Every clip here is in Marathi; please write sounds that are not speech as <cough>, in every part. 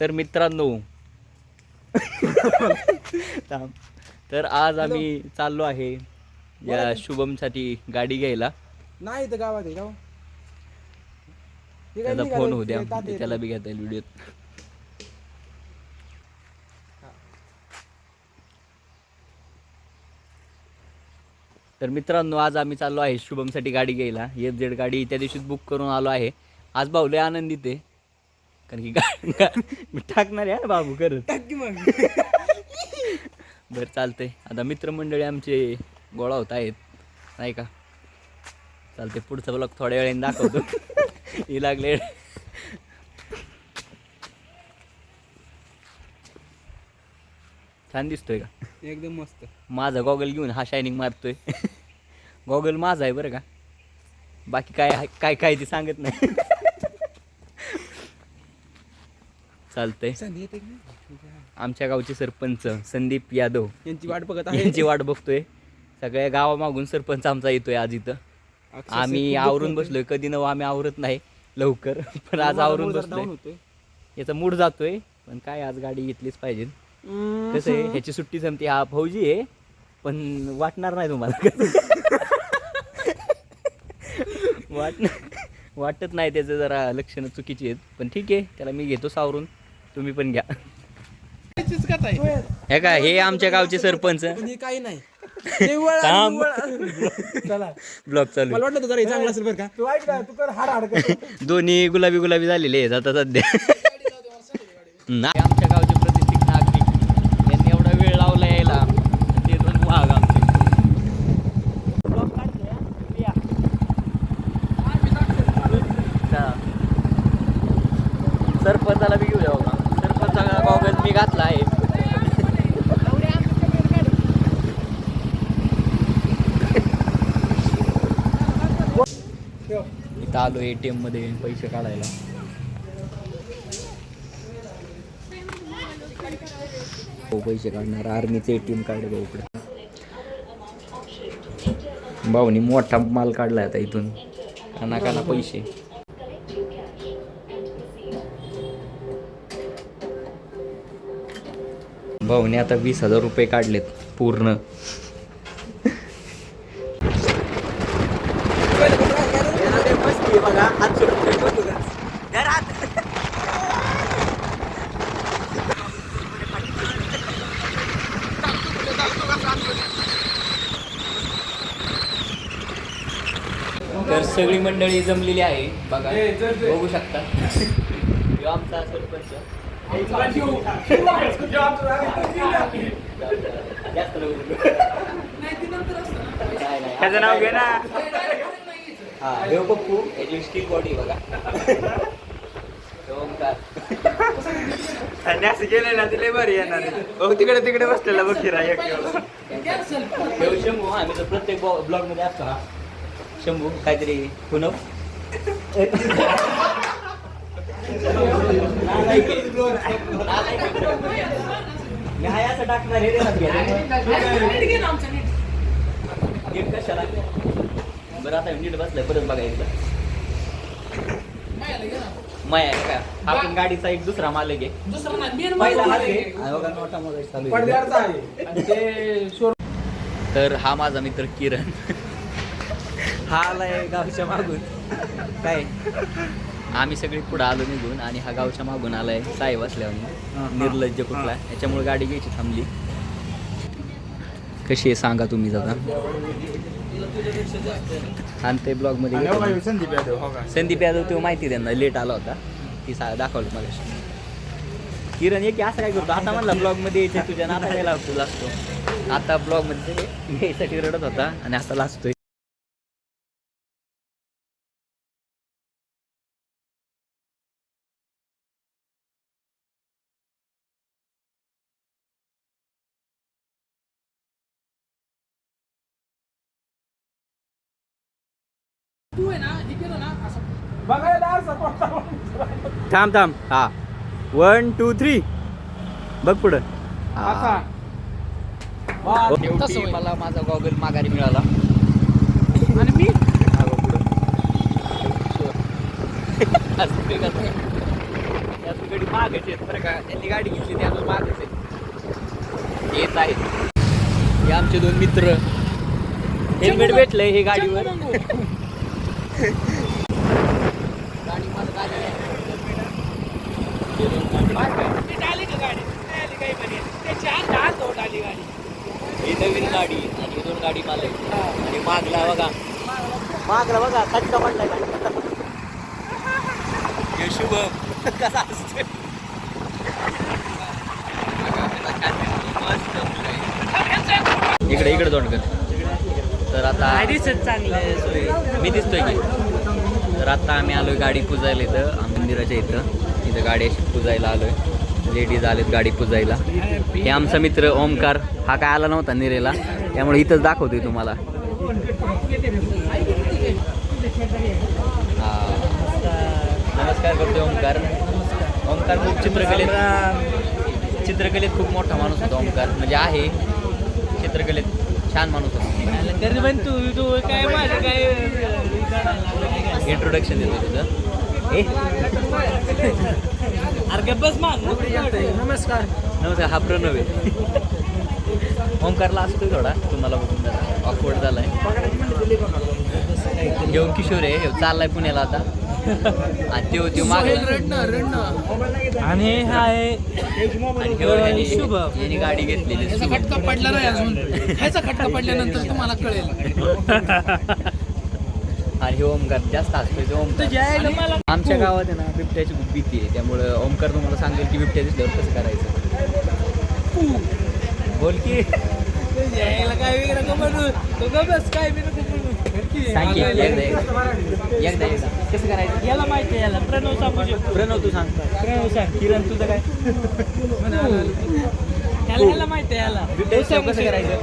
तर मित्रांनो. तर आज आम्ही चाललो आहे या शुभमसाठी गाडी घ्यायला. नाही इथं गावात आहे गाव हे? काय त्याचा निघालं, फोन होऊ द्या तात्या त्याला बी घेता येईल व्हिडिओत तर मित्रांनो आज आम्ही चाललो आहे शुभमसाठी गाडी घ्यायला. एफ जेड गाडी त्या दिवशीच बुक करून आलो आहे. आज भाऊ लय आनंदित आहे. कारण की गा- मी टाकणार आहे बाबू करत टाक मग. बरं चालतंय. आता मित्रमंडळी आमचे गोळा होत आहेत. नाही का? चालते पुढचा ब्लॉग थोड्या वेळाने दाखवतो. <laughs> ही लागले. छान दिसतोय का? एकदम मस्त. माझा गॉगल घेऊन हा शायनिंग मारतोय. <laughs> गॉगल माझा आहे बरं का? बाकी काय काय काय ते सांगत नाही. <laughs> चालतंय. संधी येते की नाही? आमच्या गावचे सरपंच संदीप यादव. यांची वाट बघत आहे. यांची वाट बघतोय. सगळ्या गावामागून सरपंच आमचा येतोय आज इथं. अक्षरशः आम्ही खूप आवरून दुःख बसलोय. कधी नव आम्ही आवरत नाही लवकर <laughs> पण आज माझा आवरून मूड जरा बसलोय. होतोय. याचा मूड जातोय पण काय आज गाडी घेतलीच पाहिजे. हम्म. कसं आहे ह्याची सुट्टी संपते. हा फौजी आहे पण वाटणार नाही तुम्हाला. <laughs> वाट वाटत नाही त्याचं जरा लक्षणं चुकीची आहेत. पण ठीक आहे त्याला मी घेतो सावरून. तुम्ही पण घ्या. हे काय हे आमच्या गावचे सरपंच? पण काही नाही. थांब. चला. ब्लॉग चालू मला वाटलं होतं जरा हे चांगलं असेल बरं का. तू ऐक ना तू कर हाड हाड कर. दोन्ही गुलाबी गुलाबी झालेले आहेत आता सध्या. नाही आमच्या गावचे प्रतिष्ठित नागरिक यांनी एवढा वेळ लावला यायला ते दोन वाघ आमचे हा. सरपंचाला बी घेऊ द्या बाबा सरपंचाला गॉगल मी घातला आहे. इथं आलो ए टी मध्ये पैसे काढायला. हो पैसे काढणार. आर्मीचे ए टी एम कार्ड भाऊनी मोठा माल काढला आता इथून. काना काना पैसे. भाऊने आता वीस हजार रुपये काढलेत पूर्ण. तर सगळी मंडळी जमलेली आहे बघा. बघू शकता. आमचा सरपंच. त्याचं नाव घे ना. हा देव पप्पू याची स्टील बॉडी बघा. आणि असं केलं ना तिला बरं येणार हो तिकडे तिकडे बसलेला बघ फिरा एक ह्यो शंभू हा मी तर प्रत्येक ब्लॉगमध्ये असतो हा शंभू काहीतरी पुनव नालायक असं टाकणार हे देणार कशाला बरं आता नीट बसलाय परत बघा एकदा माया का आपण गाडीचा एक दुसरा मालक आहे पहिला हात आहे बघा नोटा चालू आहे. तर हा माझा मित्र किरण हा आलाय गावच्या मागून काय आम्ही सगळे पुढे आलो निघून आणि हा गावच्या मागून आलाय साहेब असल्यावर. निर्लज्ज कुठला याच्यामुळे गाडी घ्यायची थांबली. कशी आहे सांगा तुम्ही जरा. आणि ते ब्लॉगमध्ये घेतो. संदीप यादव हो संदीप यादव तो माहिती त्यांना लेट आला होता. ती सा दाखवलं मला किरण एक असं काय करतो? आता म्हणला ब्लॉगमध्ये यायचे तुझ्या नाता काय लावतो लाजतो आता ब्लॉगमध्ये यायसाठी रडत होता आणि आता बघायला. थांब थांब. हा. वन टू थ्री बघ पुढं. असा. वा, शेवटी मला माझा गॉगल माघारी मिळाला. आणि मी? हा बघ पुढं. <laughs> असं ते कसं? ते अजून गाडी मागच आहेत बरं का. त्यांनी गाडी घेतली ते अजून मागच आहेत. येत आहेत. हे आमचे दोन मित्र. हेल्मेट भेटलंय हे गाडीवर. गाडी ही नवीन गाडी आणि दोन गाडी मालक आणि मागला बघा मागला बघा खटका पडलाय हे शुभम कसा इकडे इकडे तोंड कर तर आता मी दिसतोय की. तर आता आम्ही आलोय गाडी पुजायला इथं मंदिराच्या इथं. इथं गाडी अशी पुजायला आलोय. लेडीज आलेत गाडी पुजायला. हे आमचा मित्र ओमकार हा काय आला नव्हता निरेला. त्यामुळे इथंच दाखवतोय तुम्हाला. नमस्कार करतोय ओमकार. ओमकार खूप चित्रकलेत चित्रकलेत खूप मोठा माणूस होता ओमकार. म्हणजे आहे. चित्रकलेत छान माणूस होता. तू तू काय माझं काय इंट्रोडक्शन देतो तुझं. ए. अरे बस मान नमस्कार. नमस्कार हा प्रणव. आहे ओंकारला असतोय थोडा तुम्हाला बघून जरा ऑकवर्ड झालाय. घेऊन किशोर आहे चाललाय पुण्याला आता. मागला आणि हा आहे आणि ह्यो ह्यानी- शुभम. ह्यानी गाडी घेतलेली त्याचा. खटका पडला नाही अजून. ह्याचा खटका पडल्यानंतर तुम्हाला कळेल. आणि हे ओमकार जास्त असतोय तो ओमकार. आमच्या गावात आहे ना बिबट्याची खूप भीती आहे. त्यामुळं ओमकार तुम्हाला सांगेल की बिबट्या दिसल्यावर कसं करायचं. बोल की. काय बस काय बी नको म्हणू सांग की एकदा एकदा. एकदा एकदा. कसं करायचं? याला माहिती आहे याला. प्रणव सांगू शकतो. प्रणव तू सांग. प्रणव सांग. किरण तुझं काय? याला याला माहिती याला. कसं करायचं?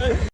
<laughs>